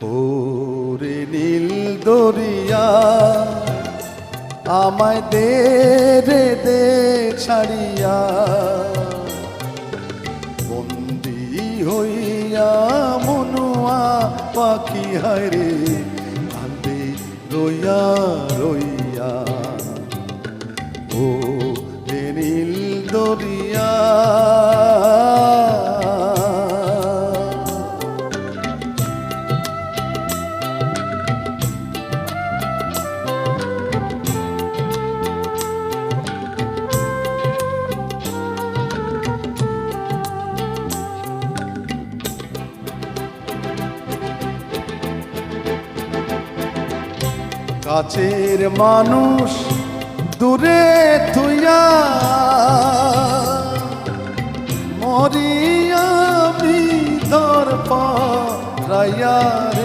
ওরে নীল দরিয়া আমায় দে রে, দে ছাড়িয়া। বন্দি হইয়া মনুয়া পাখি, হায় রে, কান্দে রইয়া রইয়া। ও নীল দরিয়া কাছের মানুষ দূরে তুইয়া মরিয়া বিধর পাইয়া রে।